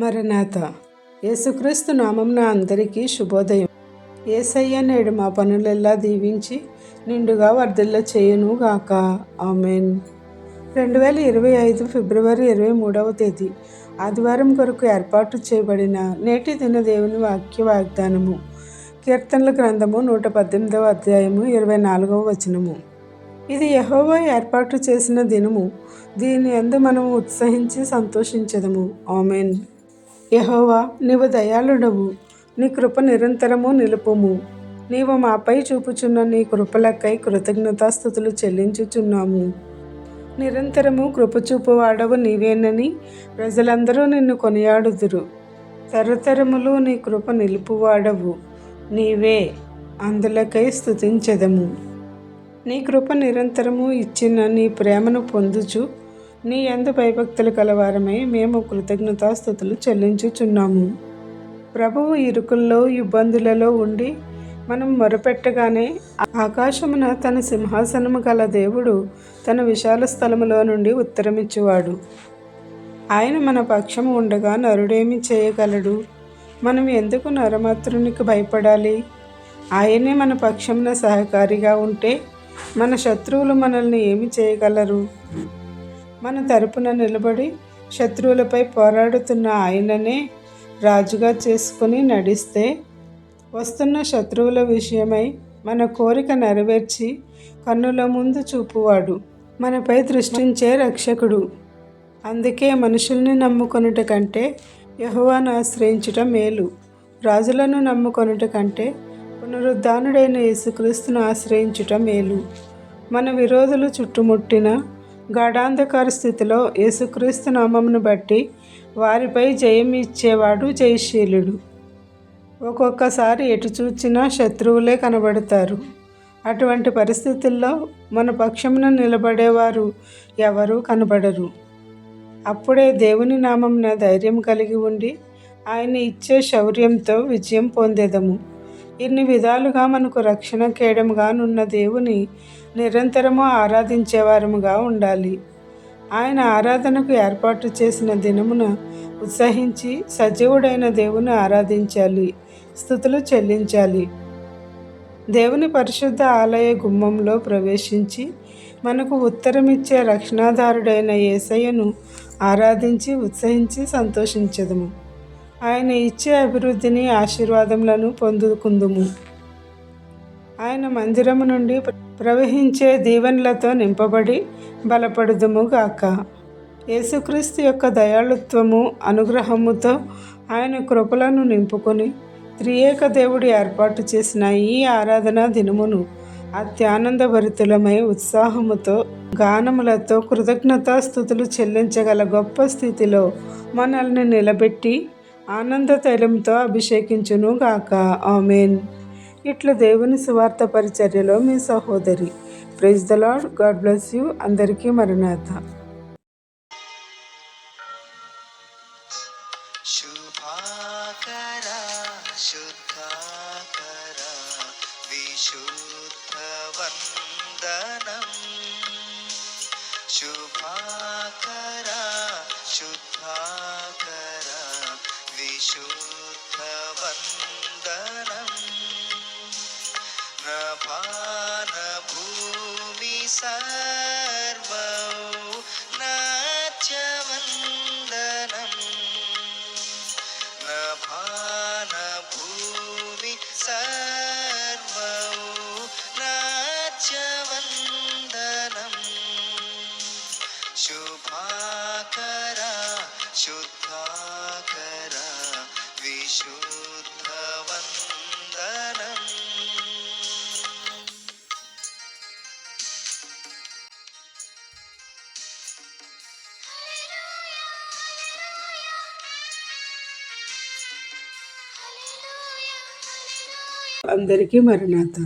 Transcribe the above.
మరణాత. యేసుక్రీస్తు నామంన అందరికీ శుభోదయం. ఏసయ్య నేడు మా పనులెల్లా దీవించి నిండుగా వర్ధిల్ల చేయును గాక ఆమెన్. రెండు వేల ఇరవై ఐదు ఫిబ్రవరి ఇరవై మూడవ తేదీ. ఆదివారం కొరకు ఏర్పాటు చేయబడిన నేటి దిన దేవుని వాక్య వాగ్దానము. కీర్తనల గ్రంథము నూట పద్దెనిమిదవ అధ్యాయము ఇరవై నాలుగవ వచనము. ఇది యహోవా ఏర్పాటు చేసిన దినము. దీని అందు మనము ఉత్సహించి సంతోషించదము. ఆమెన్. యహోవా నీవు దయాళుడవు. నీ కృప నిరంతరము నిలుపుము. నీవు మాపై చూపుచున్న నీ కృపలకై కృతజ్ఞతాస్థుతులు చెల్లించుచున్నాము. నిరంతరము కృపచూపు వాడవు నీవేనని ప్రజలందరూ నిన్ను కొనియాడుదురు. తరతరములు నీ కృప నిలుపువాడవు నీవే అందులకై స్థుతించదము నీ కృప నిరంతరము ఇచ్చిన నీ ప్రేమను పొందుచు నీ ఎందు భయభక్తులు కలవారమై మేము కృతజ్ఞతాస్థుతులు చెల్లించుచున్నాము. ప్రభువు ఇరుకుల్లో ఇబ్బందులలో ఉండి మనం మొరపెట్టగానే ఆకాశమున తన సింహాసనము గల దేవుడు తన విశాల స్థలములో నుండి ఉత్తరమిచ్చువాడు. ఆయన మన పక్షము ఉండగా నరుడేమి చేయగలడు? మనం ఎందుకు నరమాత్రునికి భయపడాలి? ఆయనే మన పక్షమున సహకారిగా ఉంటే మన శత్రువులు మనల్ని ఏమి చేయగలరు? మన తరపున నిలబడి శత్రువులపై పోరాడుతున్న ఆయననే రాజుగా చేసుకుని నడిస్తే వస్తున్న శత్రువుల విషయమై మన కోరిక నెరవేర్చి కన్నుల ముందు చూపువాడు. మనపై దృష్టించే రక్షకుడు. అందుకే మనుషుల్ని నమ్ముకొనుట కంటే యహోవాను ఆశ్రయించుట మేలు. రాజులను నమ్ముకొనుట కంటే పునరుద్ధానుడైన యేసుక్రీస్తును ఆశ్రయించుట మేలు. మన విరోధులు చుట్టుముట్టిన గాఢాంధకార స్థితిలో యేసుక్రీస్తు నామమును బట్టి వారిపై జయం ఇచ్చేవాడు జయశీలుడు. ఒక్కొక్కసారి ఎటు చూచినా శత్రువులే కనబడతారు. అటువంటి పరిస్థితుల్లో మన పక్షమున నిలబడేవారు ఎవరూ కనబడరు. అప్పుడే దేవుని నామంన ధైర్యం కలిగి ఉండి ఆయన ఇచ్చే శౌర్యంతో విజయం పొందేదము. ఇన్ని విధాలుగా మనకు రక్షణ కేయడముగానున్న దేవుని నిరంతరము ఆరాధించేవారముగా ఉండాలి. ఆయన ఆరాధనకు ఏర్పాటు చేసిన దినమున ఉత్సహించి సజీవుడైన దేవుని ఆరాధించాలి స్థుతులు చెల్లించాలి. దేవుని పరిశుద్ధ ఆలయ గుమ్మంలో ప్రవేశించి మనకు ఉత్తరమిచ్చే రక్షణాధారుడైన ఏసయ్యను ఆరాధించి ఉత్సహించి సంతోషించదము. ఆయన ఇచ్చే అభివృద్ధిని ఆశీర్వాదములను పొందుకుందుము. ఆయన మందిరము నుండి ప్రవహించే దీవెనలతో నింపబడి బలపడుదుము గాక. యేసుక్రీస్తు యొక్క దయాళుత్వము అనుగ్రహముతో ఆయన కృపలను నింపుకొని త్రియేక దేవుడు ఏర్పాటు చేసిన ఈ ఆరాధనా దినమును అత్యానందభరితులమై ఉత్సాహముతో గానములతో కృతజ్ఞతాస్థుతులు చెల్లించగల గొప్ప స్థితిలో మనల్ని నిలబెట్టి ఆనంద తైలంతో అభిషేకించును గాక. ఆమెన్. ఇట్లా దేవుని సువార్త పరిచర్యలో మీ సహోదరి. Praise the lord God bless you. అందరికీ మరణాథ శుభాకరా శుద్ధాకర శుద్ధాకర. भूमि सर्वौ नाच्यवन्दनम् नभान भूमि सर्वौ नाच्यवन्दनम् शुभाकरा शुद्धाकरा विशुद्धवन्दनम् అందరికీ మరణాత